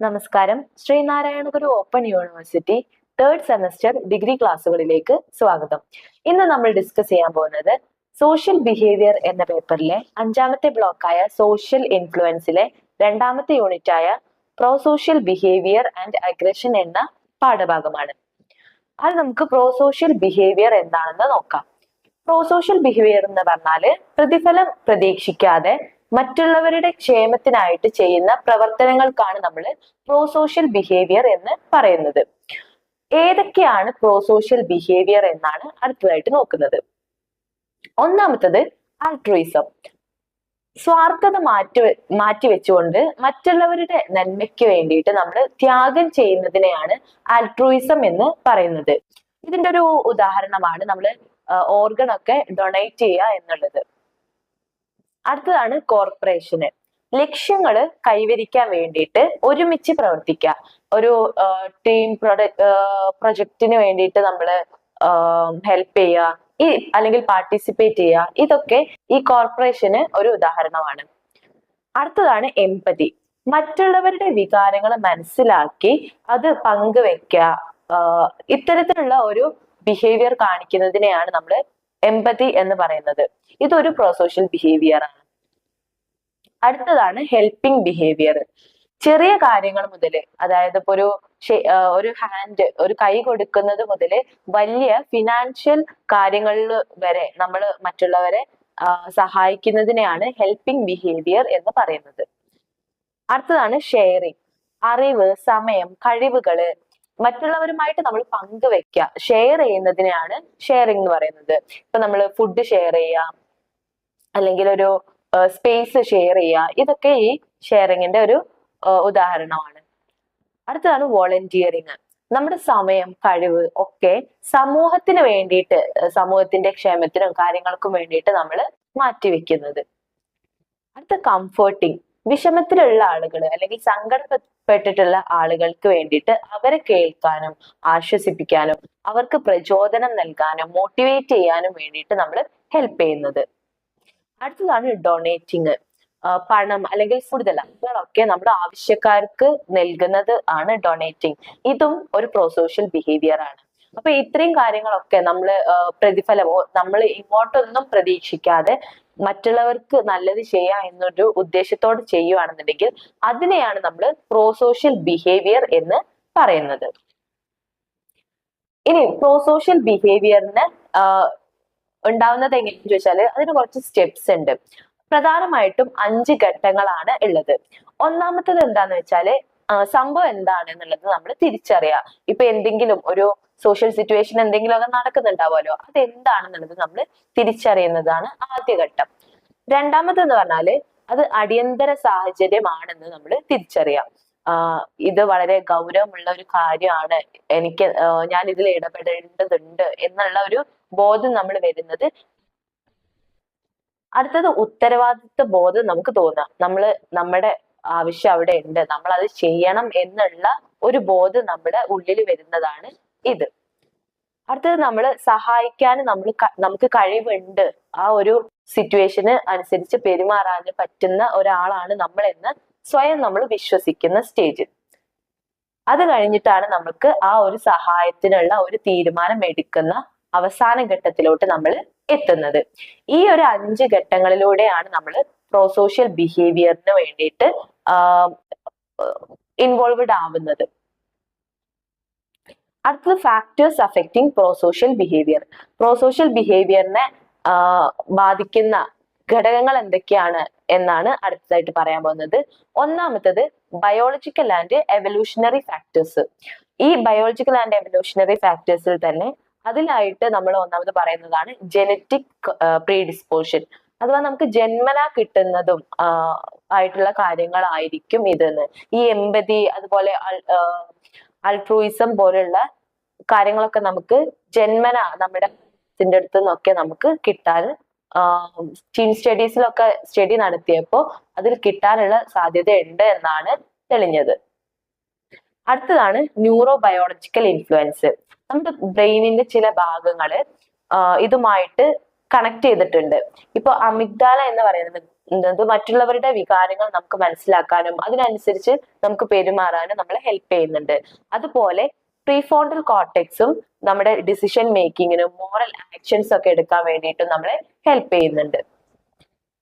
നമസ്കാരം. Sreenarayana Guru open university third semester degree ക്ലാസ്സുകളിലേക്ക് സ്വാഗതം. ഇന്ന് നമ്മൾ ഡിസ്കസ് ചെയ്യാൻ പോകുന്നത് സോഷ്യൽ ബിഹേവിയർ എന്ന പേപ്പറിലെ അഞ്ചാമത്തെ ബ്ലോക്കായ സോഷ്യൽ ഇൻഫ്ലുവൻസിലെ രണ്ടാമത്തെ യൂണിറ്റായ pro social behaviour and aggression എന്ന പാഠഭാഗമാണ്. അത് നമുക്ക് പ്രോ സോഷ്യൽ ബിഹേവിയർ എന്താണെന്ന് നോക്കാം. പ്രോ സോഷ്യൽ ബിഹേവിയർ എന്ന് പറഞ്ഞാൽ പ്രതിഫലം പ്രതീക്ഷിക്കാതെ മറ്റുള്ളവരുടെ ക്ഷേമത്തിനായിട്ട് ചെയ്യുന്ന പ്രവർത്തനങ്ങൾക്കാണ് നമ്മൾ പ്രോ സോഷ്യൽ ബിഹേവിയർ എന്ന് പറയുന്നത്. ഏതൊക്കെയാണ് പ്രോസോഷ്യൽ ബിഹേവിയർ എന്നാണ് അടുത്തതായിട്ട് നോക്കുന്നത്. ഒന്നാമത്തത് ആൾട്രൂയിസം സ്വാർത്ഥത മാറ്റി വെച്ചുകൊണ്ട് മറ്റുള്ളവരുടെ നന്മയ്ക്ക് വേണ്ടിയിട്ട് നമ്മൾ ത്യാഗം ചെയ്യുന്നതിനെയാണ് ആൾട്രൂയിസം എന്ന് പറയുന്നത്. ഇതിന്റെ ഒരു ഉദാഹരണമാണ് നമ്മൾ ഓർഗൺ ഒക്കെ ഡൊണേറ്റ് ചെയ്യുക എന്നുള്ളത്. അടുത്തതാണ് കോർപ്പറേഷന് ലക്ഷ്യങ്ങൾ കൈവരിക്കാൻ വേണ്ടിയിട്ട് ഒരുമിച്ച് പ്രവർത്തിക്കുക. ഒരു ടീം പ്രൊഡക്ട് പ്രൊജക്റ്റിന് വേണ്ടിയിട്ട് നമ്മൾ ഹെൽപ്പ് ചെയ്യുക. ഈ അല്ലെങ്കിൽ പാർട്ടിസിപ്പേറ്റ് ചെയ്യുക. ഇതൊക്കെ ഈ കോർപ്പറേഷന് ഒരു ഉദാഹരണമാണ്. അടുത്തതാണ് എമ്പതി മറ്റുള്ളവരുടെ വികാരങ്ങൾ മനസ്സിലാക്കി അത് പങ്കുവെക്കുക. ഇത്തരത്തിലുള്ള ഒരു ബിഹേവിയർ കാണിക്കുന്നതിനെയാണ് നമ്മൾ എമ്പതി എന്ന് പറയുന്നത്. ഇതൊരു പ്രോസോഷ്യൽ ബിഹേവിയർ ആണ്. അടുത്തതാണ് ഹെൽപ്പിംഗ് ബിഹേവിയർ ചെറിയ കാര്യങ്ങൾ മുതൽ അതായത് ഇപ്പൊ ഒരു ഒരു ഹാൻഡ് ഒരു കൈ കൊടുക്കുന്നത് മുതൽ വലിയ ഫിനാൻഷ്യൽ കാര്യങ്ങളിൽ വരെ നമ്മൾ മറ്റുള്ളവരെ സഹായിക്കുന്നതിനെയാണ് ഹെൽപ്പിംഗ് ബിഹേവിയർ എന്ന് പറയുന്നത്. അടുത്തതാണ് ഷെയറിങ് അറിവ് സമയം കഴിവുകൾ മറ്റുള്ളവരുമായിട്ട് നമ്മൾ പങ്കുവെക്കുക ഷെയർ ചെയ്യുന്നതിനെയാണ് ഷെയറിംഗ് എന്ന് പറയുന്നത്. ഇപ്പൊ നമ്മൾ ഫുഡ് ഷെയർ ചെയ്യാം. അല്ലെങ്കിൽ ഒരു സ്പേസ് ഷെയർ ചെയ്യുക ഇതൊക്കെ ഈ ഷെയറിങ്ങിന്റെ ഒരു ഉദാഹരണമാണ്. അടുത്തതാണ് വോളണ്ടിയറിങ് നമ്മുടെ സമയം കഴിവ് ഒക്കെ സമൂഹത്തിന് വേണ്ടിയിട്ട് സമൂഹത്തിന്റെ ക്ഷേമത്തിനും കാര്യങ്ങൾക്കും വേണ്ടിയിട്ട് നമ്മൾ മാറ്റിവെക്കുന്നത് അടുത്ത കംഫർട്ടിങ് വിഷമത്തിലുള്ള ആളുകൾ അല്ലെങ്കിൽ സങ്കടപ്പെട്ടിട്ടുള്ള ആളുകൾക്ക് വേണ്ടിയിട്ട് അവരെ കേൾക്കാനും ആശ്വസിപ്പിക്കാനും അവർക്ക് പ്രചോദനം നൽകാനും മോട്ടിവേറ്റ് ചെയ്യാനും വേണ്ടിയിട്ട് നമ്മൾ ഹെൽപ്പ് ചെയ്യുന്നത്. അടുത്തതാണ് ഡൊണേറ്റിങ് പണം അല്ലെങ്കിൽ ഫുഡ് ഒക്കെ നമ്മുടെ ആവശ്യക്കാർക്ക് നൽകുന്നത് ആണ് ഡൊണേറ്റിംഗ് ഇതും ഒരു പ്രോസോഷ്യൽ ബിഹേവിയർ ആണ്. അപ്പൊ ഇത്രയും കാര്യങ്ങളൊക്കെ നമ്മൾ പ്രതിഫലമോ നമ്മൾ ഇങ്ങോട്ടൊന്നും പ്രതീക്ഷിക്കാതെ മറ്റുള്ളവർക്ക് നല്ലത് ചെയ്യാം എന്നൊരു ഉദ്ദേശത്തോട് ചെയ്യുകയാണെന്നുണ്ടെങ്കിൽ അതിനെയാണ് നമ്മൾ പ്രോസോഷ്യൽ ബിഹേവിയർ എന്ന് പറയുന്നത്. ഇനി പ്രോസോഷ്യൽ ബിഹേവിയറിന് ഉണ്ടാവുന്നത് എങ്ങനെയാണെന്ന് ചോദിച്ചാൽ അതിന് കുറച്ച് സ്റ്റെപ്സ് ഉണ്ട്. പ്രധാനമായിട്ടും അഞ്ച് ഘട്ടങ്ങളാണ് ഉള്ളത്. ഒന്നാമത്തത് എന്താന്ന് വെച്ചാൽ സംഭവം എന്താണ് എന്നുള്ളത് നമ്മൾ തിരിച്ചറിയുക ഇപ്പൊ എന്തെങ്കിലും ഒരു സോഷ്യൽ സിറ്റുവേഷൻ എന്തെങ്കിലും ഒക്കെ നടക്കുന്നുണ്ടാവുമല്ലോ അത് എന്താണെന്നുള്ളത് നമ്മൾ തിരിച്ചറിയുന്നതാണ് ആദ്യ ഘട്ടം. രണ്ടാമത് എന്ന് പറഞ്ഞാൽ അത് അടിയന്തര സാഹചര്യമാണെന്ന് നമ്മൾ തിരിച്ചറിയാം. ഇത് വളരെ ഗൗരവമുള്ള ഒരു കാര്യമാണ്. എനിക്ക് ഞാൻ ഇതിൽ ഇടപെടേണ്ടതുണ്ട് എന്നുള്ള ഒരു ബോധം നമ്മൾ വരുന്നത്. അടുത്തത് ഉത്തരവാദിത്വ ബോധം നമുക്ക് തോന്നാം. നമ്മൾ നമ്മുടെ ആവശ്യം അവിടെ ഉണ്ട്. നമ്മൾ അത് ചെയ്യണം എന്നുള്ള ഒരു ബോധം നമ്മുടെ ഉള്ളിൽ വരുന്നതാണ് ഇത്. അടുത്തത് നമ്മൾ സഹായിക്കാൻ നമ്മൾ നമുക്ക് കഴിവുണ്ട്. ആ ഒരു സിറ്റുവേഷന് അനുസരിച്ച് പെരുമാറാൻ പറ്റുന്ന ഒരാളാണ് നമ്മൾ എന്ന് സ്വയം നമ്മൾ വിശ്വസിക്കുന്ന സ്റ്റേജ് അത് കഴിഞ്ഞിട്ടാണ് നമുക്ക് ആ ഒരു സഹായത്തിനുള്ള ഒരു തീരുമാനം എടുക്കുന്ന അവസാന ഘട്ടത്തിലോട്ട് നമ്മൾ എത്തുന്നത്. ഈ ഒരു അഞ്ച് ഘട്ടങ്ങളിലൂടെയാണ് നമ്മൾ പ്രോസോഷ്യൽ ബിഹേവിയറിന് വേണ്ടിയിട്ട് ഇൻവോൾവഡ് ആവുന്നത്. അടുത്തത് factors affecting prosocial behaviour prosocial ബിഹേവിയറിനെ ബാധിക്കുന്ന ഘടകങ്ങൾ എന്തൊക്കെയാണ് എന്നാണ് അടുത്തതായിട്ട് പറയാൻ പോകുന്നത്. ഒന്നാമത്തത് ബയോളജിക്കൽ ആൻഡ് എവല്യൂഷണറി ഫാക്ടേഴ്സ് ഈ ബയോളജിക്കൽ ആൻഡ് എവല്യൂഷണറി ഫാക്ടേഴ്സിൽ തന്നെ അതിലായിട്ട് നമ്മൾ ഒന്നാമത് പറയുന്നതാണ് ജനറ്റിക് പ്രീഡിസ്പോഷൻ അഥവാ നമുക്ക് ജന്മന കിട്ടുന്നതും ആയിട്ടുള്ള കാര്യങ്ങളായിരിക്കും ഇതെന്ന്. ഈ എമ്പതി അതുപോലെ അൾട്രൂയിസം പോലുള്ള കാര്യങ്ങളൊക്കെ നമുക്ക് ജന്മന നമ്മുടെ അടുത്ത് നിന്നൊക്കെ നമുക്ക് കിട്ടാൻ ടീം സ്റ്റഡീസിലൊക്കെ സ്റ്റഡി നടത്തിയപ്പോൾ അതിൽ കിട്ടാനുള്ള സാധ്യത ഉണ്ട് എന്നാണ് തെളിഞ്ഞത്. അടുത്തതാണ് ന്യൂറോ ബയോളജിക്കൽ ഇൻഫ്ലുവൻസ് നമ്മുടെ ബ്രെയിനിന്റെ ചില ഭാഗങ്ങൾ ഇതുമായിട്ട് കണക്ട് ചെയ്തിട്ടുണ്ട്. ഇപ്പൊ അമിഗ്ദാല എന്ന് പറയുന്നത് മറ്റുള്ളവരുടെ വികാരങ്ങൾ നമുക്ക് മനസ്സിലാക്കാനും അതിനനുസരിച്ച് നമുക്ക് പെരുമാറാനും നമ്മളെ ഹെൽപ്പ് ചെയ്യുന്നുണ്ട്. അതുപോലെ പ്രീഫോണ്ടൽ കോർട്ടെക്സും നമ്മുടെ ഡിസിഷൻ മേക്കിങ്ങിനും മോറൽ ആക്ഷൻസ് ഒക്കെ എടുക്കാൻ വേണ്ടിയിട്ടും നമ്മളെ ഹെൽപ്പ് ചെയ്യുന്നുണ്ട്.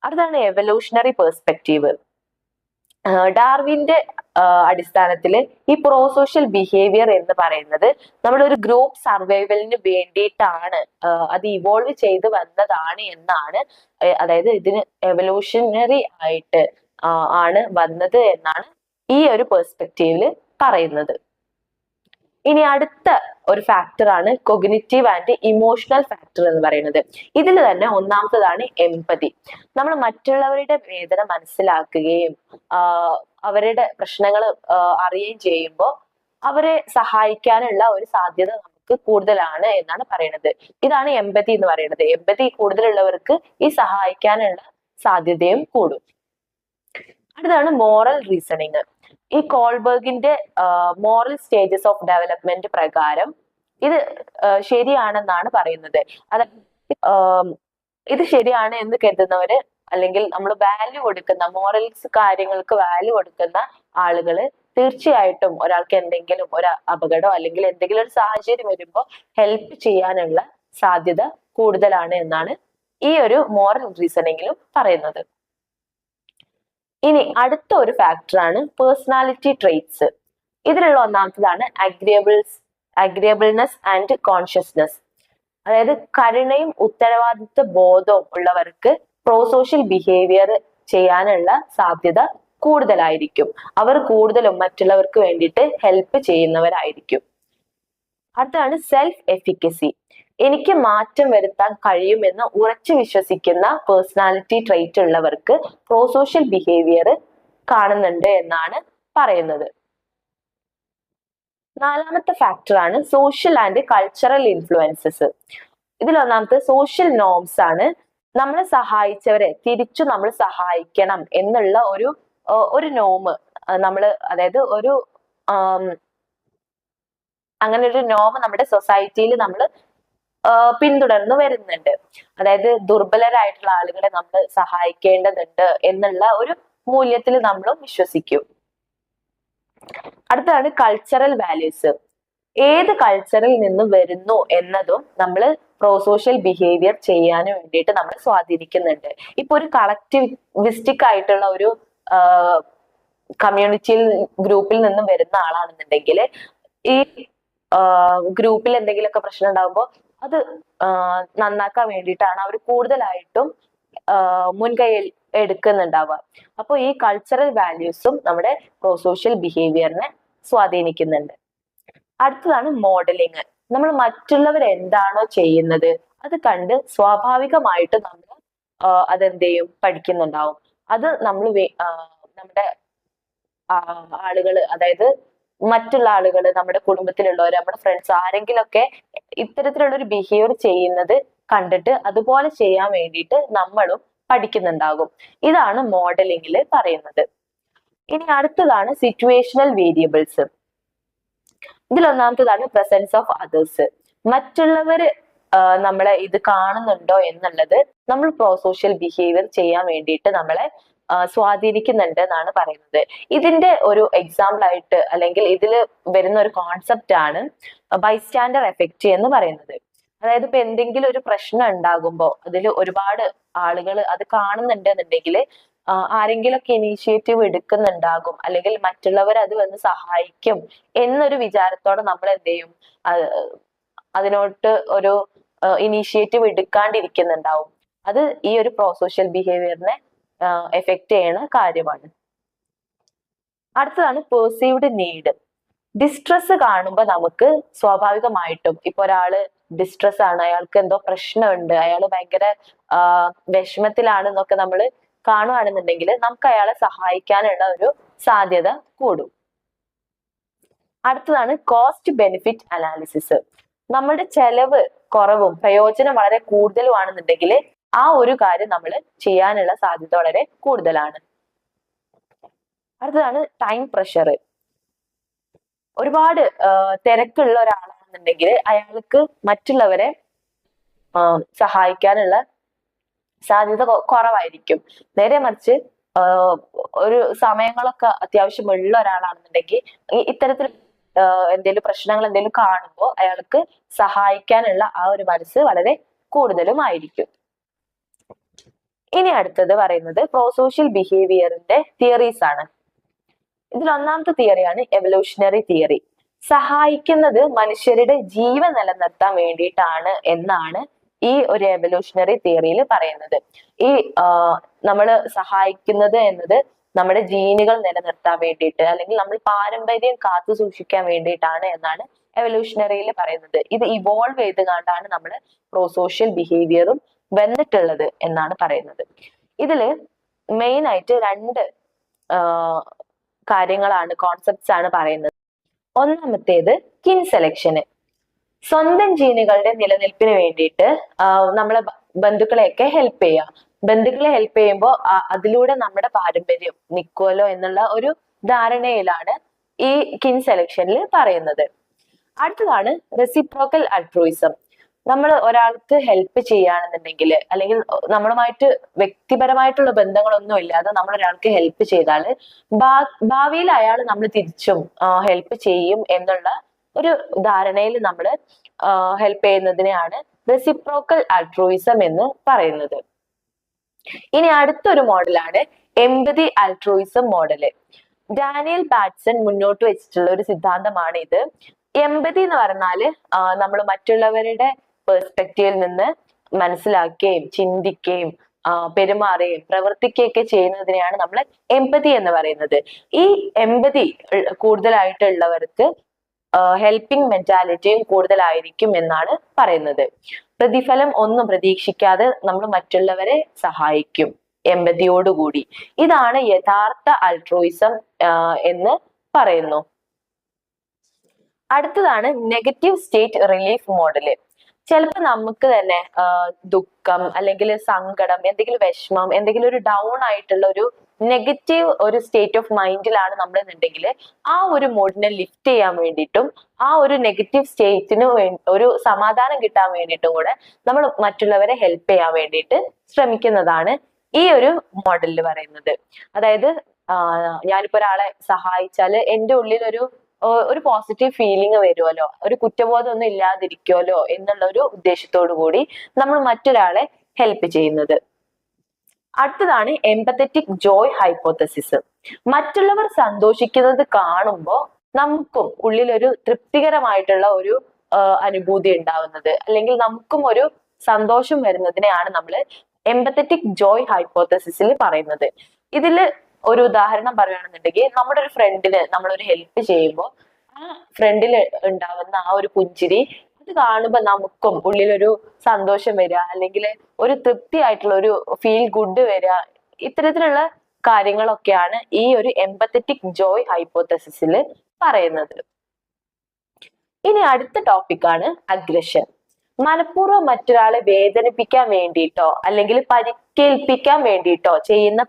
അടുത്താണ് എവല്യൂഷണറി പെർസ്പെക്റ്റീവ് ഡാർവിന്റെ അടിസ്ഥാനത്തിൽ ഈ പ്രോസോഷ്യൽ ബിഹേവിയർ എന്ന് പറയുന്നത് നമ്മുടെ ഒരു ഗ്രൂപ്പ് സർവൈവലിന് വേണ്ടിയിട്ടാണ് അത് ഇവോൾവ് ചെയ്ത് വന്നതാണ് എന്നാണ് അതായത് ഇതിന് എവല്യൂഷണറി ആയിട്ട് ആണ് വന്നത് എന്നാണ് ഈ ഒരു പെർസ്പെക്റ്റീവിൽ പറയുന്നത്. ഇനി അടുത്ത ഒരു ഫാക്ടറാണ് കൊഗ്നിറ്റീവ് ആൻഡ് ഇമോഷണൽ ഫാക്ടർ എന്ന് പറയുന്നത്. ഇതിൽ തന്നെ ഒന്നാമത്തതാണ് എമ്പതി നമ്മൾ മറ്റുള്ളവരുടെ വേദന മനസ്സിലാക്കുകയും അവരുടെ പ്രശ്നങ്ങൾ അറിയുകയും ചെയ്യുമ്പോൾ അവരെ സഹായിക്കാനുള്ള ഒരു സാധ്യത നമുക്ക് കൂടുതലാണ് എന്നാണ് പറയുന്നത്. ഇതാണ് എമ്പതി എന്ന് പറയുന്നത്. എമ്പതി കൂടുതലുള്ളവർക്ക് ഈ സഹായിക്കാനുള്ള സാധ്യതയും കൂടും. അടുത്താണ് മോറൽ റീസണിങ് ഈ കോൾബർഗിന്റെ മോറൽ സ്റ്റേജസ് ഓഫ് ഡെവലപ്മെന്റ് പ്രകാരം ഇത് ശരിയാണെന്നാണ് പറയുന്നത്. അതായത് ഇത് ശരിയാണ് എന്ന് കരുതുന്നവര് അല്ലെങ്കിൽ നമ്മൾ വാല്യൂ കൊടുക്കുന്ന മോറൽസ് കാര്യങ്ങൾക്ക് വാല്യൂ കൊടുക്കുന്ന ആളുകൾ തീർച്ചയായിട്ടും ഒരാൾക്ക് എന്തെങ്കിലും ഒരു അപകടം അല്ലെങ്കിൽ എന്തെങ്കിലും ഒരു സാഹചര്യം വരുമ്പോൾ ഹെൽപ്പ് ചെയ്യാനുള്ള സാധ്യത കൂടുതലാണ് എന്നാണ് ഈ ഒരു മോറൽ റീസണിങ്ങിലും പറയുന്നത്. ഇനി അടുത്ത ഒരു ഫാക്ടറാണ് പേഴ്സണാലിറ്റി ട്രെയ്റ്റ്സ് ഇതിലുള്ള ഒന്നാമത്തതാണ് അഗ്രിയബിൾസ് അഗ്രിയബിൾനെസ് ആൻഡ് കോൺഷ്യസ്നെസ് അതായത് കരുണയും ഉത്തരവാദിത്വ ബോധവും ഉള്ളവർക്ക് പ്രോസോഷ്യൽ ബിഹേവിയർ ചെയ്യാനുള്ള സാധ്യത കൂടുതലായിരിക്കും. അവർ കൂടുതലും മറ്റുള്ളവർക്ക് വേണ്ടിയിട്ട് ഹെൽപ്പ് ചെയ്യുന്നവരായിരിക്കും. അടുത്താണ് സെൽഫ് എഫിക്കസി എനിക്ക് മാറ്റം വരുത്താൻ കഴിയുമെന്ന് ഉറച്ചു വിശ്വസിക്കുന്ന പേഴ്സണാലിറ്റി ട്രൈറ്റ് ഉള്ളവർക്ക് പ്രോസോഷ്യൽ ബിഹേവിയർ കാണുന്നുണ്ട് എന്നാണ് പറയുന്നത്. നാലാമത്തെ ഫാക്ടറാണ് സോഷ്യൽ ആൻഡ് കൾച്ചറൽ ഇൻഫ്ലുവൻസസ് ഇതിൽ ഒന്നാമത്തെ സോഷ്യൽ നോംസ് ആണ് നമ്മളെ സഹായിച്ചവരെ തിരിച്ചു നമ്മൾ സഹായിക്കണം എന്നുള്ള ഒരു ഒരു നോമ് നമ്മൾ അതായത് ഒരു അങ്ങനെ ഒരു നോമ് നമ്മുടെ സൊസൈറ്റിയിൽ നമ്മൾ പിന്തുടർന്ന് വരുന്നുണ്ട്. അതായത് ദുർബലരായിട്ടുള്ള ആളുകളെ നമ്മൾ സഹായിക്കേണ്ടതുണ്ട് എന്നുള്ള ഒരു മൂല്യത്തിൽ നമ്മളും വിശ്വസിക്കും. അടുത്തതാണ് കൾച്ചറൽ വാല്യൂസ് ഏത് കൾച്ചറിൽ നിന്ന് വരുന്നു എന്നതും നമ്മൾ പ്രോ സോഷ്യൽ ബിഹേവിയർ ചെയ്യാൻ വേണ്ടിയിട്ട് നമ്മൾ സ്വാധീനിക്കുന്നുണ്ട്. ഇപ്പൊ ഒരു കളക്ടിവിസ്റ്റിക് ആയിട്ടുള്ള ഒരു കമ്മ്യൂണിറ്റിയിൽ ഗ്രൂപ്പിൽ നിന്നും വരുന്ന ആളാണെന്നുണ്ടെങ്കിൽ ഈ ഗ്രൂപ്പിൽ എന്തെങ്കിലുമൊക്കെ പ്രശ്നം ഉണ്ടാകുമ്പോൾ അത് നന്നാക്കാൻ വേണ്ടിയിട്ടാണ് അവർ കൂടുതലായിട്ടും മുൻകൈ എടുക്കുന്നുണ്ടാവുക. അപ്പോൾ ഈ കൾച്ചറൽ വാല്യൂസും നമ്മുടെ പ്രോസോഷ്യൽ ബിഹേവിയറിനെ സ്വാധീനിക്കുന്നുണ്ട്. അടുത്തതാണ് മോഡലിങ് നമ്മൾ മറ്റുള്ളവർ എന്താണോ ചെയ്യുന്നത് അത് കണ്ട് സ്വാഭാവികമായിട്ട് നമ്മൾ അതെന്ത് ചെയ്യും പഠിക്കുന്നുണ്ടാവും. അത് നമ്മൾ നമ്മുടെ ആളുകൾ അതായത് മറ്റുള്ള ആളുകൾ നമ്മുടെ കുടുംബത്തിലുള്ളവർ നമ്മുടെ ഫ്രണ്ട്സ് ആരെങ്കിലൊക്കെ ഇത്തരത്തിലുള്ള ഒരു ബിഹേവിയർ ചെയ്യുന്നത് കണ്ടിട്ട് അതുപോലെ ചെയ്യാൻ വേണ്ടിയിട്ട് നമ്മളും പഠിക്കുന്നുണ്ടാകും. ഇതാണ് മോഡലിംഗിൽ പറയുന്നത്. ഇനി അടുത്തതാണ് സിറ്റുവേഷണൽ വേരിയബിൾസ് ഇതിൽ ഒന്നാമത്തേതാണ് പ്രസൻസ് ഓഫ് അതേഴ്സ് മറ്റുള്ളവർ നമ്മളെ ഇത് കാണുന്നുണ്ടോ എന്നുള്ളത് നമ്മൾ പ്രോ സോഷ്യൽ ബിഹേവിയർ ചെയ്യാൻ വേണ്ടിയിട്ട് നമ്മളെ സ്വാധീനിക്കുന്നുണ്ട് എന്നാണ് പറയുന്നത്. ഇതിന്റെ ഒരു എക്സാമ്പിൾ ആയിട്ട് അല്ലെങ്കിൽ ഇതിൽ വരുന്ന ഒരു കോൺസെപ്റ്റ് ആണ് ബൈസ്റ്റാൻഡർ എഫക്റ്റ് എന്ന് പറയുന്നത്. അതായത് ഇപ്പൊ എന്തെങ്കിലും ഒരു പ്രശ്നം ഉണ്ടാകുമ്പോൾ അതിൽ ഒരുപാട് ആളുകൾ അത് കാണുന്നുണ്ട് എന്നുണ്ടെങ്കിൽ ആരെങ്കിലും ഒക്കെ ഇനീഷ്യേറ്റീവ് എടുക്കുന്നുണ്ടാകും അല്ലെങ്കിൽ മറ്റുള്ളവർ അത് വന്ന് സഹായിക്കും എന്നൊരു വിചാരത്തോടെ നമ്മൾ എന്ത് ചെയ്യും? അതിനോട്ട് ഒരു ഇനീഷ്യേറ്റീവ് എടുക്കാണ്ടിരിക്കുന്നുണ്ടാവും. അത് ഈ ഒരു പ്രോ സോഷ്യൽ ബിഹേവിയറിനെ എഫക്റ്റ് ചെയ്യുന്ന കാര്യമാണ്. അടുത്തതാണ് പെർസീവ്ഡ് നീഡ് ഡിസ്ട്രെസ് കാണുമ്പോൾ നമുക്ക് സ്വാഭാവികമായിട്ടും ഇപ്പൊ ഒരാൾ ഡിസ്ട്രെസ് ആണ് അയാൾക്ക് എന്തോ പ്രശ്നമുണ്ട് അയാൾ ഭയങ്കര വിഷമത്തിലാണ് വിഷമത്തിലാണെന്നൊക്കെ നമ്മൾ കാണുകയാണെന്നുണ്ടെങ്കിൽ നമുക്ക് അയാളെ സഹായിക്കാനുള്ള ഒരു സാധ്യത കൂടും. അടുത്തതാണ് കോസ്റ്റ് ബെനിഫിറ്റ് അനാലിസിസ് നമ്മുടെ ചെലവ് കുറവും പ്രയോജനം വളരെ കൂടുതലുമാണെന്നുണ്ടെങ്കിൽ ആ ഒരു കാര്യം നമ്മൾ ചെയ്യാനുള്ള സാധ്യത വളരെ കൂടുതലാണ്. അടുത്തതാണ് ടൈം പ്രഷർ ഒരുപാട് തിരക്കുള്ള ഒരാളാണെന്നുണ്ടെങ്കിൽ അയാൾക്ക് മറ്റുള്ളവരെ സഹായിക്കാനുള്ള സാധ്യത കുറവായിരിക്കും. നേരെ മറിച്ച് ഒരു സമയങ്ങളൊക്കെ അത്യാവശ്യം ഉള്ള ഒരാളാണെന്നുണ്ടെങ്കിൽ ഇത്തരത്തിൽ എന്തെങ്കിലും പ്രശ്നങ്ങൾ എന്തെങ്കിലും കാണുമ്പോൾ അയാൾക്ക് സഹായിക്കാനുള്ള ആ ഒരു മനസ്സ് വളരെ കൂടുതലും ആയിരിക്കും. ഇനി അടുത്തത് പറയുന്നത് പ്രോസോഷ്യൽ ബിഹേവിയറിന്റെ തിയറീസ് ആണ്. ഇതിൽ ഒന്നാമത്തെ തിയറിയാണ് എവല്യൂഷണറി തിയറി സഹായിക്കുന്നത് മനുഷ്യരുടെ ജീവൻ നിലനിർത്താൻ വേണ്ടിയിട്ടാണ് എന്നാണ് ഈ ഒരു എവല്യൂഷണറി തിയറിയിൽ പറയുന്നത്. ഈ നമ്മൾ സഹായിക്കുന്നത് എന്നത് നമ്മുടെ ജീനുകൾ നിലനിർത്താൻ വേണ്ടിയിട്ട് അല്ലെങ്കിൽ നമ്മൾ പാരമ്പര്യം കാത്തു സൂക്ഷിക്കാൻ വേണ്ടിയിട്ടാണ് എന്നാണ് എവല്യൂഷണറിയിൽ പറയുന്നത്. ഇത് ഇവോൾവ് ചെയ്ത് കണ്ടാണ് നമ്മൾ പ്രോസോഷ്യൽ ബിഹേവിയറും വന്നിട്ടുള്ളത് എന്നാണ് പറയുന്നത്. ഇതിൽ മെയിൻ ആയിട്ട് രണ്ട് കാര്യങ്ങളാണ് കോൺസെപ്റ്റ്സ് ആണ് പറയുന്നത്. ഒന്നാമത്തേത് കിൻ സെലക്ഷന് സ്വന്തം ജീനുകളുടെ നിലനിൽപ്പിന് വേണ്ടിയിട്ട് നമ്മളെ ബന്ധുക്കളെയൊക്കെ ഹെൽപ്പ് ചെയ്യുക ബന്ധുക്കളെ ഹെൽപ്പ് ചെയ്യുമ്പോൾ അതിലൂടെ നമ്മുടെ പാരമ്പര്യം നിക്കുമല്ലോ എന്നുള്ള ഒരു ധാരണയിലാണ് ഈ കിൻ സെലക്ഷനിൽ പറയുന്നത്. അടുത്തതാണ് റെസിപ്രോക്കൽ അൾട്രോയിസം നമ്മൾ ഒരാൾക്ക് ഹെൽപ്പ് ചെയ്യുകയാണെന്നുണ്ടെങ്കിൽ അല്ലെങ്കിൽ നമ്മളുമായിട്ട് വ്യക്തിപരമായിട്ടുള്ള ബന്ധങ്ങളൊന്നും ഇല്ലാതെ നമ്മൾ ഒരാൾക്ക് ഹെൽപ്പ് ചെയ്താൽ ഭാവിയിൽ അയാൾ നമ്മൾ തിരിച്ചും ഹെൽപ്പ് ചെയ്യും എന്നുള്ള ഒരു ധാരണയിൽ നമ്മൾ ഹെൽപ്പ് ചെയ്യുന്നതിനെയാണ് റെസിപ്രോക്കൽ അൾട്രോയിസം എന്ന് പറയുന്നത്. ഇനി അടുത്തൊരു മോഡലാണ് empathy altruism model Daniel Batson മുന്നോട്ട് വെച്ചിട്ടുള്ള ഒരു സിദ്ധാന്തമാണ് ഇത് എമ്പതി എന്ന് പറഞ്ഞാൽ നമ്മൾ മറ്റുള്ളവരുടെ പെർസ്പെക്റ്റീവിൽ നിന്ന് മനസ്സിലാക്കുകയും ചിന്തിക്കുകയും പെരുമാറുകയും പ്രവർത്തിക്കുകയൊക്കെ ചെയ്യുന്നതിനെയാണ് നമ്മൾ എമ്പതി എന്ന് പറയുന്നത്. ഈ എമ്പതി കൂടുതലായിട്ടുള്ളവർക്ക് ഹെൽപ്പിംഗ് മെന്റാലിറ്റിയും കൂടുതലായിരിക്കും എന്നാണ് പറയുന്നത്. പ്രതിഫലം ഒന്നും പ്രതീക്ഷിക്കാതെ നമ്മൾ മറ്റുള്ളവരെ സഹായിക്കും എമ്പതിയോടുകൂടി ഇതാണ് യഥാർത്ഥ അൾട്രോയിസം എന്ന് പറയുന്നു. അടുത്തതാണ് നെഗറ്റീവ് സ്റ്റേറ്റ് റിലീഫ് മോഡൽ ചിലപ്പോൾ നമുക്ക് തന്നെ ദുഃഖം അല്ലെങ്കിൽ സങ്കടം എന്തെങ്കിലും വിഷമം എന്തെങ്കിലും ഒരു ഡൗൺ ആയിട്ടുള്ള ഒരു നെഗറ്റീവ് ഒരു സ്റ്റേറ്റ് ഓഫ് മൈൻഡിലാണ് നമ്മൾ എന്നുണ്ടെങ്കിൽ ആ ഒരു മൂഡിനെ ലിഫ്റ്റ് ചെയ്യാൻ വേണ്ടിയിട്ടും ആ ഒരു നെഗറ്റീവ് സ്റ്റേറ്റിന് ഒരു സമാധാനം കിട്ടാൻ വേണ്ടിയിട്ടും കൂടെ നമ്മൾ മറ്റുള്ളവരെ ഹെൽപ്പ് ചെയ്യാൻ വേണ്ടിയിട്ട് ശ്രമിക്കുന്നതാണ് ഈ ഒരു മോഡലിൽ പറയുന്നത്. അതായത് ഞാനിപ്പോ ഒരാളെ സഹായിച്ചാൽ എന്റെ ഉള്ളിൽ ഒരു ഒരു പോസിറ്റീവ് ഫീലിംഗ് വരുമല്ലോ ഒരു കുറ്റബോധം ഒന്നും ഇല്ലാതിരിക്കുമല്ലോ എന്നുള്ള ഒരു ഉദ്ദേശത്തോടു കൂടി നമ്മൾ മറ്റൊരാളെ ഹെൽപ്പ് ചെയ്യുന്നത്. അടുത്തതാണ് എംപത്തറ്റിക് ജോയ് ഹൈപ്പോത്തസിസ് മറ്റുള്ളവർ സന്തോഷിക്കുന്നത് കാണുമ്പോൾ നമുക്കും ഉള്ളിലൊരു തൃപ്തികരമായിട്ടുള്ള ഒരു അനുഭൂതി ഉണ്ടാവുന്നത്. അല്ലെങ്കിൽ നമുക്കും ഒരു സന്തോഷം വരുന്നതിനെയാണ് നമ്മൾ എംപത്തറ്റിക് ജോയ് ഹൈപ്പോത്തസിസിൽ പറയുന്നത്. ഇതിൽ ഒരു ഉദാഹരണം പറയുകയാണെന്നുണ്ടെങ്കിൽ നമ്മുടെ ഒരു ഫ്രണ്ടിന് നമ്മളൊരു ഹെൽപ്പ് ചെയ്യുമ്പോൾ ആ ഫ്രണ്ടിൽ ഉണ്ടാവുന്ന ആ ഒരു പുഞ്ചിരി അത് കാണുമ്പോൾ നമുക്കും ഉള്ളിലൊരു സന്തോഷം വരിക അല്ലെങ്കിൽ ഒരു തൃപ്തി ആയിട്ടുള്ള ഒരു ഫീൽ ഗുഡ് വരിക. ഇത്തരത്തിലുള്ള കാര്യങ്ങളൊക്കെയാണ് ഈ ഒരു എംപത്തറ്റിക് ജോയ് ഹൈപ്പോത്തസിസിൽ പറയുന്നത്. ഇനി അടുത്ത ടോപ്പിക്കാണ് അഗ്രഷൻ മനഃപൂർവം മറ്റൊരാളെ വേദനിപ്പിക്കാൻ വേണ്ടിയിട്ടോ അല്ലെങ്കിൽ പരിക്കേൽപ്പിക്കാൻ വേണ്ടിയിട്ടോ ചെയ്യുന്ന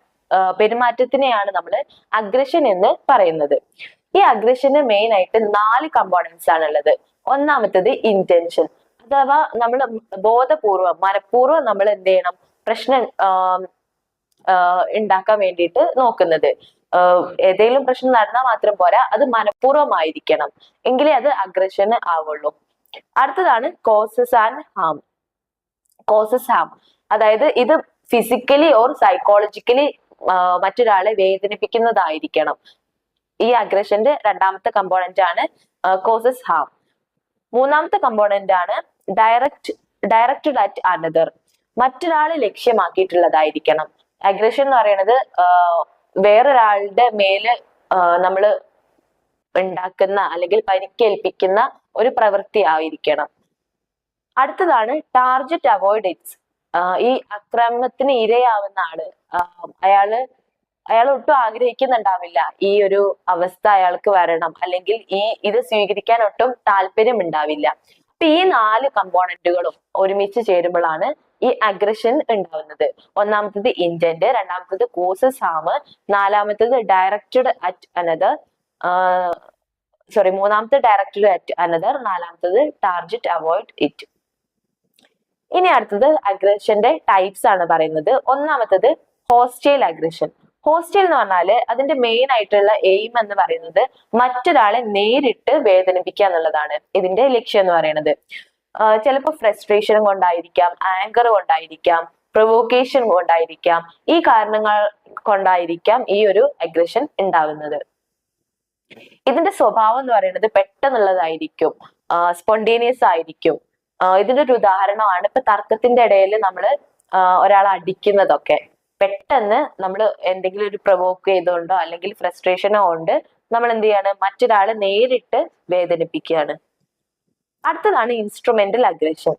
പെരുമാറ്റത്തിനെയാണ് നമ്മൾ അഗ്രഷൻ എന്ന് പറയുന്നത്. ഈ അഗ്രഷന് മെയിൻ ആയിട്ട് നാല് കമ്പോണൻസ് ആണുള്ളത്. ഒന്നാമത്തത് ഇന്റൻഷൻ അഥവാ നമ്മൾ ബോധപൂർവം മനഃപൂർവം നമ്മൾ എന്ത് ചെയ്യണം? പ്രശ്നം ഉണ്ടാക്കാൻ വേണ്ടിയിട്ട് നോക്കുന്നത്. ഏതെങ്കിലും പ്രശ്നം നടന്നാൽ മാത്രം പോരാ അത് മനഃപൂർവമായിരിക്കണം എങ്കിലേ അത് അഗ്രഷന് ആവുള്ളൂ. അടുത്തതാണ് causes and harm causes harm അതായത് ഇത് ഫിസിക്കലി ഓർ സൈക്കോളജിക്കലി മറ്റൊരാളെ വേദനിപ്പിക്കുന്നതായിരിക്കണം. ഈ അഗ്രഷന്റെ രണ്ടാമത്തെ കമ്പോണന്റ് ആണ് കോസസ് ഹാം മൂന്നാമത്തെ കമ്പോണന്റ് ആണ് ഡയറക്റ്റ് ഡയറക്റ്റഡ് അറ്റ് അനദർ മറ്റൊരാളെ ലക്ഷ്യമാക്കിയിട്ടുള്ളതായിരിക്കണം. അഗ്രഷൻ എന്ന് പറയുന്നത് വേറൊരാളുടെ മേൽ നമ്മൾ ഉണ്ടാക്കുന്ന അല്ലെങ്കിൽ പരിക്കേൽപ്പിക്കുന്ന ഒരു പ്രവൃത്തി ആയിരിക്കണം. അടുത്തതാണ് ടാർജറ്റ് അവോയ്ഡ് ഇറ്റ്സ് ഈ അക്രമത്തിന് ഇരയാവുന്ന ആൾ അയാൾ അയാൾ ഒട്ടും ആഗ്രഹിക്കുന്നുണ്ടാവില്ല. ഈ ഒരു അവസ്ഥ അയാൾക്ക് വരണം. അല്ലെങ്കിൽ ഈ ഇത് സ്വീകരിക്കാൻ ഒട്ടും താല്പര്യം ഉണ്ടാവില്ല അപ്പൊ ഈ നാല് കമ്പോണന്റുകളും ഒരുമിച്ച് ചേരുമ്പോഴാണ് ഈ അഗ്രഷൻ ഉണ്ടാവുന്നത്. ഒന്നാമത്തത് ഇന്റന്റ് രണ്ടാമത്തത് കോസസ് ഹാം നാലാമത്തത് ഡയറക്റ്റഡ് അറ്റ് അനദർ സോറി മൂന്നാമത്തെ ഡയറക്റ്റഡ് അറ്റ് അനദർ നാലാമത്തത് ടാർജറ്റ് അവോയ്ഡ് ഇറ്റ് ഇനി അടുത്തത് അഗ്രഷന്റെ ടൈപ്സ് ആണ് പറയുന്നത്. ഒന്നാമത്തത് ഹോസ്റ്റൈൽ അഗ്രഷൻ ഹോസ്റ്റൈൽ എന്ന് പറഞ്ഞാൽ അതിന്റെ മെയിൻ ആയിട്ടുള്ള എയിം എന്ന് പറയുന്നത് മറ്റൊരാളെ നേരിട്ട് വേദനിപ്പിക്കുക എന്നുള്ളതാണ്. ഇതിന്റെ ലക്ഷ്യം എന്ന് പറയുന്നത്. ചിലപ്പോൾ ഫ്രസ്ട്രേഷൻ കൊണ്ടായിരിക്കാം ആങ്കർ കൊണ്ടായിരിക്കാം പ്രൊവോക്കേഷൻ കൊണ്ടായിരിക്കാം ഈ കാരണങ്ങൾ കൊണ്ടായിരിക്കാം ഈ ഒരു അഗ്രഷൻ ഉണ്ടാവുന്നത്. ഇതിന്റെ സ്വഭാവം എന്ന് പറയുന്നത് പെട്ടെന്നുള്ളതായിരിക്കും സ്പോണ്ടേനിയസ് ആയിരിക്കും. ഇതിന്റെ ഒരു ഉദാഹരണമാണ്. ഇപ്പൊ തർക്കത്തിന്റെ ഇടയിൽ നമ്മൾ ഒരാളെ അടിക്കുന്നതൊക്കെ. പെട്ടെന്ന് നമ്മൾ എന്തെങ്കിലും ഒരു പ്രൊവോക്ക് ചെയ്തുകൊണ്ടോ അല്ലെങ്കിൽ ഫ്രസ്ട്രേഷനോ കൊണ്ട് നമ്മൾ എന്ത് ചെയ്യാണ്? മറ്റൊരാളെ നേരിട്ട് വേദനിപ്പിക്കുകയാണ്. അടുത്തതാണ് ഇൻസ്ട്രുമെന്റൽ അഗ്രഷൻ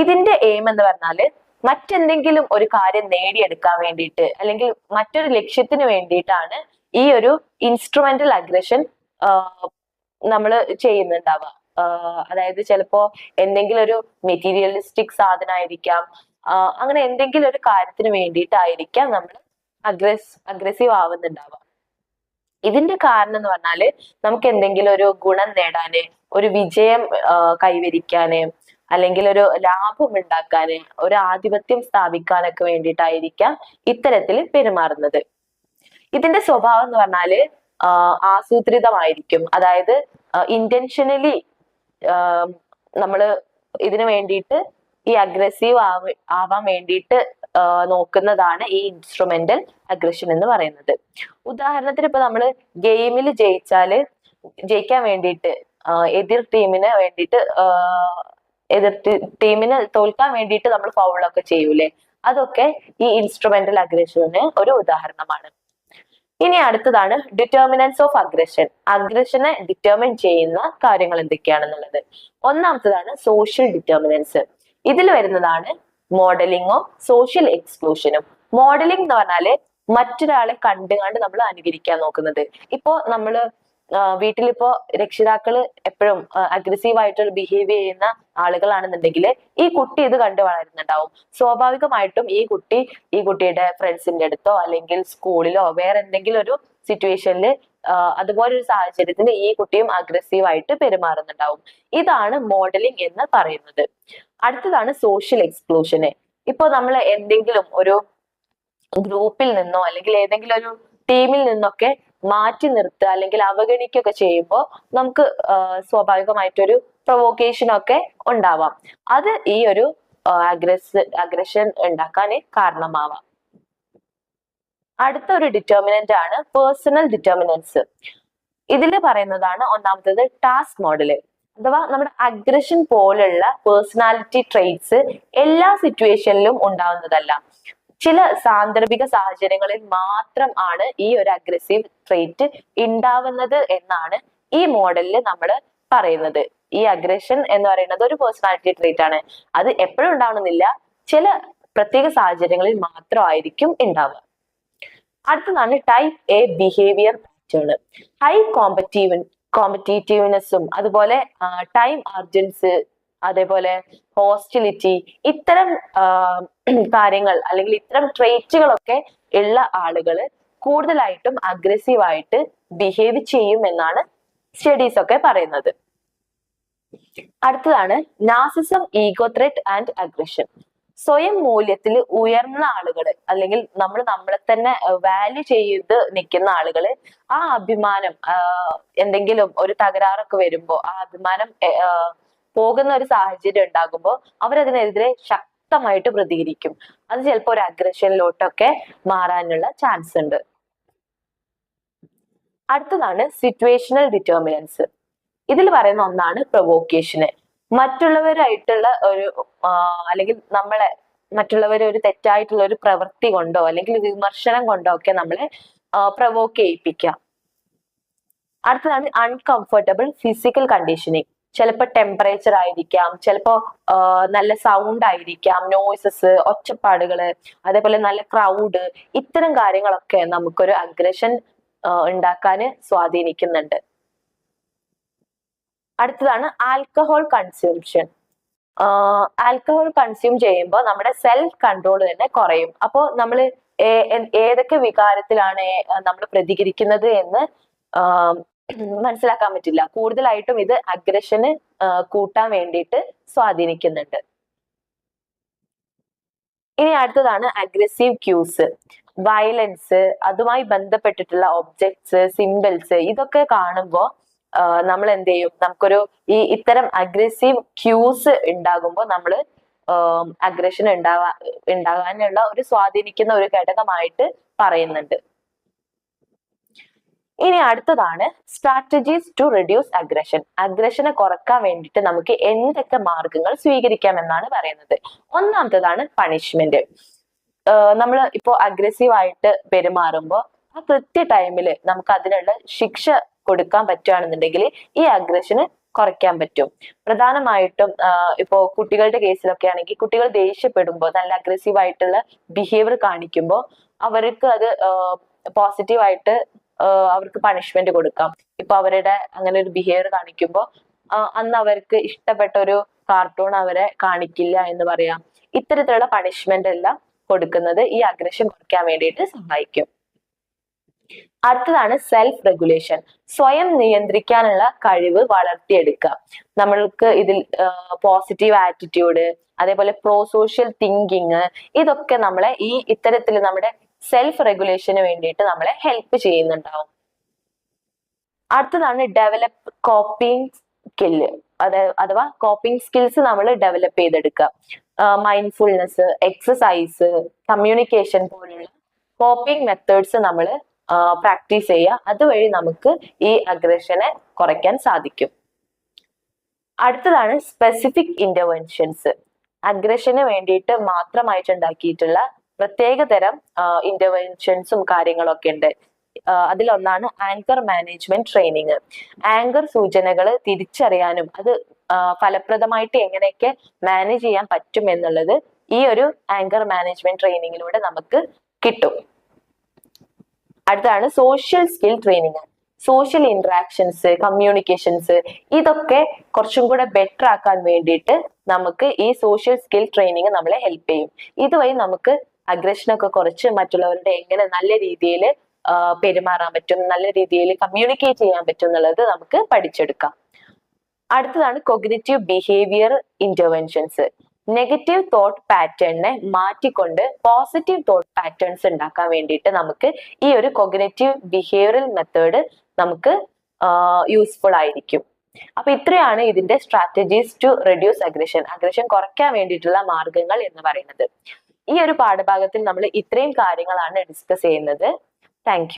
ഇതിന്റെ എയിം എന്ന് പറഞ്ഞാൽ മറ്റെന്തെങ്കിലും ഒരു കാര്യം നേടിയെടുക്കാൻ വേണ്ടിയിട്ട് അല്ലെങ്കിൽ മറ്റൊരു ലക്ഷ്യത്തിന് വേണ്ടിയിട്ടാണ് ഈ ഒരു ഇൻസ്ട്രുമെന്റൽ അഗ്രഷൻ നമ്മൾ ചെയ്യുന്നുണ്ടാവുക. അതായത് ചിലപ്പോ എന്തെങ്കിലും ഒരു മെറ്റീരിയലിസ്റ്റിക് സാധനമായിരിക്കാം അങ്ങനെ എന്തെങ്കിലും ഒരു കാര്യത്തിന് വേണ്ടിയിട്ടായിരിക്കാം നമ്മൾ അഗ്രസ് അഗ്രസീവ് ആവുന്നുണ്ടാവുക. ഇതിന്റെ കാരണം എന്ന് പറഞ്ഞാൽ നമുക്ക് എന്തെങ്കിലും ഒരു ഗുണം നേടാന് ഒരു വിജയം കൈവരിക്കാന് അല്ലെങ്കിൽ ഒരു ലാഭം ഉണ്ടാക്കാന് ഒരു ആധിപത്യം സ്ഥാപിക്കാനൊക്കെ വേണ്ടിയിട്ടായിരിക്കാം ഇത്തരത്തിൽ പെരുമാറുന്നത്. ഇതിന്റെ സ്വഭാവം എന്ന് പറഞ്ഞാൽ ആസൂത്രിതമായിരിക്കും. അതായത് ഇന്റൻഷനലി നമ്മൾ ഇതിനു വേണ്ടിയിട്ട് ഈ അഗ്രസീവ് ആവ ആവാൻ വേണ്ടിയിട്ട് നോക്കുന്നതാണ് ഈ ഇൻസ്ട്രുമെന്റൽ അഗ്രഷൻ എന്ന് പറയുന്നത്. ഉദാഹരണത്തിന് ഇപ്പൊ നമ്മൾ ഗെയിമിൽ ജയിച്ചാൽ ജയിക്കാൻ വേണ്ടിയിട്ട് എതിർ ടീമിന് വേണ്ടിയിട്ട് എതിർ ടീമിന് തോൽക്കാൻ വേണ്ടിയിട്ട് നമ്മൾ ഫൗളൊക്കെ ചെയ്യൂലേ അതൊക്കെ ഈ ഇൻസ്ട്രുമെന്റൽ അഗ്രഷന് ഒരു ഉദാഹരണമാണ്. ഇനി അടുത്തതാണ് ഡിറ്റർമിനൻസ് ഓഫ് അഗ്രഷൻ അഗ്രഷനെ ഡിറ്റർമിൻ ചെയ്യുന്ന കാര്യങ്ങൾ എന്തൊക്കെയാണെന്നുള്ളത്. ഒന്നാമത്തതാണ് സോഷ്യൽ ഡിറ്റർമിനൻസ് ഇതിൽ വരുന്നതാണ് മോഡലിങ്ങും സോഷ്യൽ എക്സ്ക്ലൂഷനും മോഡലിംഗ് എന്ന് പറഞ്ഞാൽ മറ്റൊരാളെ കണ്ടുകാണ്ട് കണ്ട് നമ്മൾ അനുകരിക്കാൻ നോക്കുന്നത്. ഇപ്പോ നമ്മൾ വീട്ടിലിപ്പോ രക്ഷിതാക്കൾ എപ്പോഴും അഗ്രസീവ് ആയിട്ട് ബിഹേവ് ചെയ്യുന്ന ആളുകളാണെന്നുണ്ടെങ്കിൽ ഈ കുട്ടി ഇത് കണ്ടു വളരുന്നുണ്ടാവും. സ്വാഭാവികമായിട്ടും ഈ കുട്ടി ഈ കുട്ടിയുടെ ഫ്രണ്ട്സിന്റെ അടുത്തോ അല്ലെങ്കിൽ സ്കൂളിലോ വേറെ എന്തെങ്കിലും ഒരു സിറ്റുവേഷനിൽ അതുപോലെ ഒരു സാഹചര്യത്തിൽ ഈ കുട്ടിയും അഗ്രസീവ് ആയിട്ട് പെരുമാറുന്നുണ്ടാവും. ഇതാണ് മോഡലിംഗ് എന്ന് പറയുന്നത്. അടുത്തതാണ് സോഷ്യൽ എക്സ്ക്ലൂഷന് ഇപ്പൊ നമ്മൾ എന്തെങ്കിലും ഒരു ഗ്രൂപ്പിൽ നിന്നോ അല്ലെങ്കിൽ ഏതെങ്കിലും ഒരു ടീമിൽ നിന്നൊക്കെ മാറ്റി നിർത്തുക അല്ലെങ്കിൽ അവഗണിക്കുകയൊക്കെ ചെയ്യുമ്പോൾ നമുക്ക് സ്വാഭാവികമായിട്ടൊരു പ്രൊവോക്കേഷൻ ഒക്കെ ഉണ്ടാവാം. അത് ഈ ഒരു അഗ്രസ് അഗ്രഷൻ ഉണ്ടാക്കാൻ കാരണമാവാം. അടുത്ത ഒരു ഡിറ്റർമിനന്റ് ആണ് പേഴ്സണൽ ഡിറ്റർമിനൻസ് ഇതിൽ പറയുന്നതാണ് ഒന്നാമത്തത് ടാസ്ക് മോഡൽ അഥവാ നമ്മുടെ അഗ്രഷൻ പോലുള്ള പേഴ്സണാലിറ്റി ട്രെയ്റ്റ്സ് എല്ലാ സിറ്റുവേഷനിലും ഉണ്ടാവുന്നതല്ല. ചില സാന്ദർഭിക സാഹചര്യങ്ങളിൽ മാത്രം ആണ് ഈ ഒരു അഗ്രസീവ് ട്രേറ്റ് ഉണ്ടാവുന്നത് എന്നാണ് ഈ മോഡലിൽ നമ്മൾ പറയുന്നത്. ഈ അഗ്രഷൻ എന്ന് പറയുന്നത് ഒരു പേഴ്സണാലിറ്റി ട്രേറ്റ് ആണ്. അത് എപ്പോഴും ഉണ്ടാവണമെന്നില്ല. ചില പ്രത്യേക സാഹചര്യങ്ങളിൽ മാത്രമായിരിക്കും ഉണ്ടാവുക അടുത്തതാണ് type A behaviour pattern high competitive കോമ്പറ്റീറ്റീവ്നെസ്സും അതുപോലെ ടൈം അർജൻസ് അതേപോലെ ഹോസ്റ്റിലിറ്റി ഇത്തരം കാര്യങ്ങൾ അല്ലെങ്കിൽ ഇത്തരം ട്രേറ്റുകളൊക്കെ ഉള്ള ആളുകൾ കൂടുതലായിട്ടും അഗ്രസീവ് ആയിട്ട് ബിഹേവ് ചെയ്യും എന്നാണ് സ്റ്റഡീസ് ഒക്കെ പറയുന്നത്. അടുത്തതാണ് narcissism ego threat and aggression സ്വയം മൂല്യത്തിൽ ഉയർന്ന ആളുകൾ അല്ലെങ്കിൽ നമ്മൾ നമ്മളെ തന്നെ വാല്യൂ ചെയ്ത് നിൽക്കുന്ന ആളുകൾ ആ അഭിമാനം എന്തെങ്കിലും ഒരു തകരാറൊക്കെ വരുമ്പോ ആ അഭിമാനം പോകുന്ന ഒരു സാഹചര്യം ഉണ്ടാകുമ്പോൾ അവരതിനെതിരെ ശക്തമായിട്ട് പ്രതികരിക്കും. അത് ചിലപ്പോൾ ഒരു അഗ്രഷനിലോട്ടൊക്കെ മാറാനുള്ള ചാൻസ് ഉണ്ട്. അടുത്തതാണ് സിറ്റുവേഷണൽ ഡിറ്റർമിനൻസ് ഇതിൽ പറയുന്ന ഒന്നാണ് പ്രൊവോക്കേഷന് മറ്റുള്ളവരായിട്ടുള്ള ഒരു അല്ലെങ്കിൽ നമ്മളെ മറ്റുള്ളവരെ ഒരു തെറ്റായിട്ടുള്ള ഒരു പ്രവൃത്തി കൊണ്ടോ അല്ലെങ്കിൽ വിമർശനം കൊണ്ടോ ഒക്കെ നമ്മളെ പ്രൊവോക്ക് ചെയ്യിപ്പിക്കാം. അടുത്തതാണ് അൺകംഫർട്ടബിൾ ഫിസിക്കൽ കണ്ടീഷനിങ് ചിലപ്പോൾ ടെമ്പറേച്ചർ ആയിരിക്കാം ചിലപ്പോൾ നല്ല സൗണ്ട് ആയിരിക്കാം നോയ്സസ് ഒച്ചപ്പാടുകൾ അതേപോലെ നല്ല ക്രൗഡ് ഇത്തരം കാര്യങ്ങളൊക്കെ നമുക്കൊരു അഗ്രഷൻ ഉണ്ടാക്കാൻ സ്വാധീനിക്കുന്നുണ്ട്. അടുത്തതാണ് ആൽക്കഹോൾ കൺസ്യൂംഷൻ ആൽക്കഹോൾ കൺസ്യൂം ചെയ്യുമ്പോൾ നമ്മുടെ സെൽഫ് കൺട്രോൾ തന്നെ കുറയും. അപ്പോൾ നമ്മൾ ഏതൊക്കെ വികാരത്തിലാണ് നമ്മൾ പ്രതികരിക്കുന്നത് എന്ന് മനസ്സിലാക്കാൻ പറ്റില്ല. കൂടുതലായിട്ടും ഇത് അഗ്രഷന് കൂട്ടാൻ വേണ്ടിയിട്ട് സ്വാധീനിക്കുന്നുണ്ട്. ഇനി അടുത്തതാണ് അഗ്രസീവ് ക്യൂസ് വയലൻസ് അതുമായി ബന്ധപ്പെട്ടിട്ടുള്ള ഒബ്ജക്ട്സ് സിമ്പിൾസ് ഇതൊക്കെ കാണുമ്പോൾ നമ്മൾ എന്ത് ചെയ്യും നമുക്കൊരു ഈ ഇത്തരം അഗ്രസീവ് ക്യൂസ് ഉണ്ടാകുമ്പോൾ നമ്മൾ അഗ്രഷൻ ഉണ്ടാവാ ഉണ്ടാകാനുള്ള ഒരു സ്വാധീനിക്കുന്ന ഒരു ഘടകമായിട്ട് പറയുന്നുണ്ട്. ഇനി അടുത്തതാണ് സ്ട്രാറ്റജീസ് ടു റെഡ്യൂസ് അഗ്രഷൻ അഗ്രഷനെ കുറയ്ക്കാൻ വേണ്ടിയിട്ട് നമുക്ക് എന്തൊക്കെ മാർഗങ്ങൾ സ്വീകരിക്കാം എന്നാണ് പറയുന്നത്. ഒന്നാമത്തതാണ് പണിഷ്മെന്റ് നമ്മൾ ഇപ്പോൾ അഗ്രസീവ് ആയിട്ട് പെരുമാറുമ്പോൾ ആ കൃത്യ ടൈമിൽ നമുക്ക് അതിനുള്ള ശിക്ഷ കൊടുക്കാൻ പറ്റുകയാണെന്നുണ്ടെങ്കിൽ ഈ അഗ്രഷന് കുറയ്ക്കാൻ പറ്റും. പ്രധാനമായിട്ടും ഇപ്പോ കുട്ടികളുടെ കേസിലൊക്കെ ആണെങ്കിൽ കുട്ടികൾ ദേഷ്യപ്പെടുമ്പോൾ നല്ല അഗ്രസീവ് ആയിട്ടുള്ള ബിഹേവിയർ കാണിക്കുമ്പോൾ അവർക്ക് അത് പോസിറ്റീവ് ആയിട്ട് അവർക്ക് പണിഷ്മെന്റ് കൊടുക്കാം. ഇപ്പൊ അവരുടെ അങ്ങനെ ഒരു ബിഹേവിയർ കാണിക്കുമ്പോൾ അന്ന് അവർക്ക് ഇഷ്ടപ്പെട്ട ഒരു കാർട്ടൂൺ അവരെ കാണിക്കില്ല എന്ന് പറയാം. ഇത്തരത്തിലുള്ള പണിഷ്മെന്റ് എല്ലാം കൊടുക്കുന്നത് ഈ അഗ്രഷൻ കുറയ്ക്കാൻ വേണ്ടിയിട്ട് സഹായിക്കും. അടുത്തതാണ് സെൽഫ് റെഗുലേഷൻ സ്വയം നിയന്ത്രിക്കാനുള്ള കഴിവ് വളർത്തിയെടുക്കുക. നമ്മൾക്ക് ഇതിൽ പോസിറ്റീവ് ആറ്റിറ്റ്യൂഡ് അതേപോലെ പ്രോ സോഷ്യൽ തിങ്കിങ് ഇതൊക്കെ നമ്മളെ ഈ ഇത്തരത്തിൽ നമ്മുടെ സെൽഫ് റെഗുലേഷന് വേണ്ടിയിട്ട് നമ്മളെ ഹെൽപ്പ് ചെയ്യുന്നുണ്ടാവും. അടുത്തതാണ് ഡെവലപ്പ് കോപ്പിംഗ് സ്കില്ല് അതായത് അഥവാ കോപ്പിംഗ് സ്കിൽസ് നമ്മൾ ഡെവലപ്പ് ചെയ്തെടുക്കുക. മൈൻഡ്ഫുൾനെസ് എക്സസൈസ് കമ്മ്യൂണിക്കേഷൻ പോലുള്ള കോപ്പിംഗ് മെത്തേഡ്സ് നമ്മൾ പ്രാക്ടീസ് ചെയ്യുക. അതുവഴി നമുക്ക് ഈ അഗ്രഷനെ കുറയ്ക്കാൻ സാധിക്കും. അടുത്തതാണ് സ്പെസിഫിക് ഇന്റർവെൻഷൻസ് അഗ്രഷന് വേണ്ടിയിട്ട് മാത്രമായിട്ട് ഉണ്ടാക്കിയിട്ടുള്ള പ്രത്യേക തരം ഇന്റർവെൻഷൻസും കാര്യങ്ങളൊക്കെ ഉണ്ട്. അതിലൊന്നാണ് ആങ്കർ മാനേജ്മെന്റ് ട്രെയിനിങ് ആങ്കർ സൂചനകൾ തിരിച്ചറിയാനും അത് ഫലപ്രദമായിട്ട് എങ്ങനെയൊക്കെ മാനേജ് ചെയ്യാൻ പറ്റും എന്നുള്ളത് ഈ ഒരു ആങ്കർ മാനേജ്മെന്റ് ട്രെയിനിങ്ങിലൂടെ നമുക്ക് കിട്ടും. അടുത്താണ് social skill training social interactions communications ഇതൊക്കെ കുറച്ചും കൂടെ ബെറ്റർ ആക്കാൻ വേണ്ടിയിട്ട് നമുക്ക് ഈ സോഷ്യൽ സ്കിൽ ട്രെയിനിങ് നമ്മളെ ഹെൽപ്പ് ചെയ്യും. ഇതുവഴി നമുക്ക് അഗ്രഷനൊക്കെ കുറച്ച് മറ്റുള്ളവരുടെ എങ്ങനെ നല്ല രീതിയിൽ പെരുമാറാൻ പറ്റും നല്ല രീതിയിൽ കമ്മ്യൂണിക്കേറ്റ് ചെയ്യാൻ പറ്റും എന്നുള്ളത് നമുക്ക് പഠിച്ചെടുക്കാം. അടുത്തതാണ് cognitive behaviour interventions negative thought പാറ്റേണിനെ മാറ്റിക്കൊണ്ട് പോസിറ്റീവ് തോട്ട് പാറ്റേൺസ് ഉണ്ടാക്കാൻ വേണ്ടിയിട്ട് നമുക്ക് ഈ ഒരു കൊഗ്നേറ്റീവ് ബിഹേവിയറൽ മെത്തേഡ് നമുക്ക് യൂസ്ഫുൾ ആയിരിക്കും. അപ്പൊ ഇത്രയാണ് ഇതിന്റെ strategies to reduce aggression aggression കുറയ്ക്കാൻ വേണ്ടിയിട്ടുള്ള മാർഗങ്ങൾ എന്ന് പറയുന്നത്. ഈ ഒരു പാഠഭാഗത്തിൽ നമ്മൾ ഇത്രയും കാര്യങ്ങളാണ് ഡിസ്കസ് ചെയ്യുന്നത്. താങ്ക്